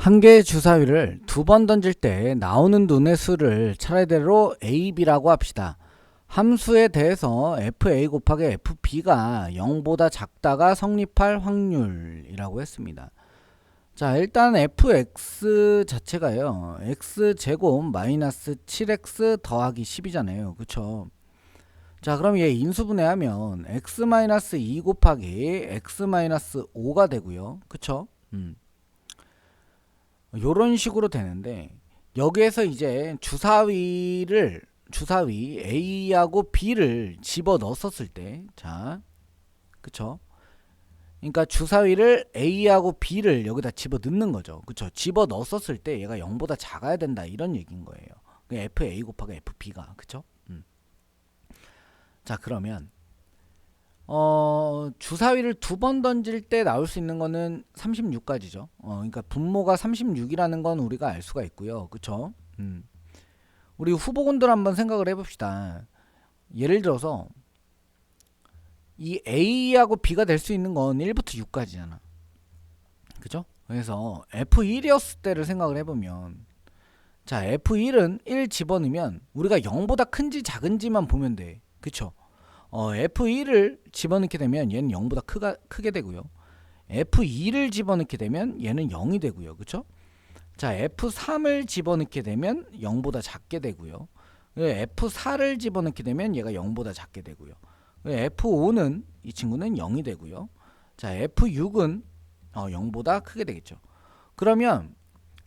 한 개의 주사위를 두 번 던질 때 나오는 눈의 수를 차례대로 A, B라고 합시다. 함수에 대해서 FA 곱하기 FB가 0보다 작다가 성립할 확률이라고 했습니다. 자, 일단 fx 자체가요. x제곱 마이너스 7x 더하기 10이잖아요. 그쵸? 자, 그럼 얘 인수분해하면 x 마이너스 2 곱하기 x 마이너스 5가 되고요. 그쵸? 음. 요런 식으로 되는데 여기에서 이제 주사위를 주사위 A하고 B를 집어 넣었을 때 자, 그쵸? 그러니까 주사위를 A하고 B를 여기다 집어 넣는 거죠. 그쵸? 집어 넣었을 때 얘가 0보다 작아야 된다 이런 얘기인 거예요. 그 FA 곱하기 FB가 그쵸? 음. 자 그러면 어 주사위를 두 번 던질 때 나올 수 있는 거는 36가지죠. 어 그러니까 분모가 36이라는 건 우리가 알 수가 있고요. 그쵸? 음. 우리 후보군들 한번 생각을 해봅시다. 예를 들어서 이 A하고 B가 될 수 있는 건 1부터 6까지잖아. 그죠? 그래서 F1이었을 때를 생각을 해보면 자 F1은 1 집어넣으면 우리가 0보다 큰지 작은지만 보면 돼. 그쵸? 어, F1을 집어넣게 되면 얘는 0보다 크가, 크게 되고요. F2를 집어넣게 되면 얘는 0이 되고요. 그쵸? 자 F3을 집어넣게 되면 0보다 작게 되고요. F4를 집어넣게 되면 얘가 0보다 작게 되고요. F5는 이 친구는 0이 되고요. 자 F6은 어, 0보다 크게 되겠죠. 그러면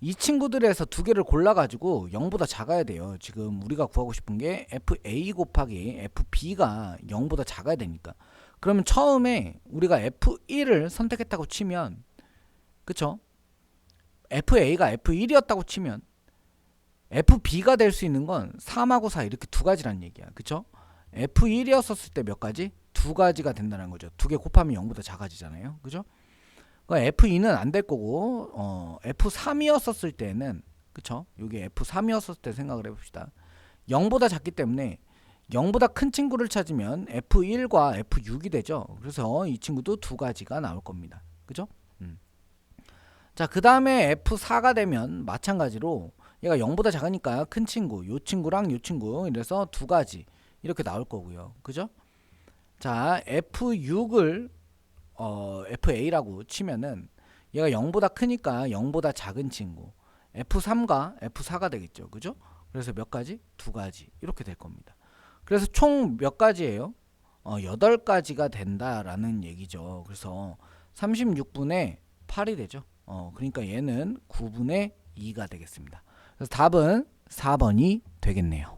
이 친구들에서 두 개를 골라가지고 0보다 작아야 돼요. 지금 우리가 구하고 싶은 게 FA 곱하기 FB가 0보다 작아야 되니까. 그러면 처음에 우리가 F1을 선택했다고 치면 그쵸? FA가 F1이었다고 치면 FB가 될 수 있는 건 3하고 4 이렇게 두 가지란 얘기야. 그쵸? F1이었었을 때 몇 가지? 두 가지가 된다는 거죠. 두 개 곱하면 0보다 작아지잖아요. 그죠? F2는 안 될 거고 어, F3이었었을 때는 그쵸? 여기 F3이었었을 때 생각을 해봅시다. 0보다 작기 때문에 0보다 큰 친구를 찾으면 F1과 F6이 되죠. 그래서 이 친구도 두 가지가 나올 겁니다. 그죠? 음. 자, 그 다음에 F4가 되면 마찬가지로 얘가 0보다 작으니까 큰 친구, 요 친구랑 요 친구 이래서 두 가지 이렇게 나올 거고요. 그죠? 자, F6을 어, FA라고 치면은 얘가 0보다 크니까 0보다 작은 친구 F3과 F4가 되겠죠. 그죠? 그래서 몇 가지? 두 가지 이렇게 될 겁니다. 그래서 총 몇 가지예요? 어, 8가지가 된다라는 얘기죠. 그래서 36분의 8이 되죠. 어, 그러니까 얘는 9분의 2가 되겠습니다. 그래서 답은 4번이 되겠네요.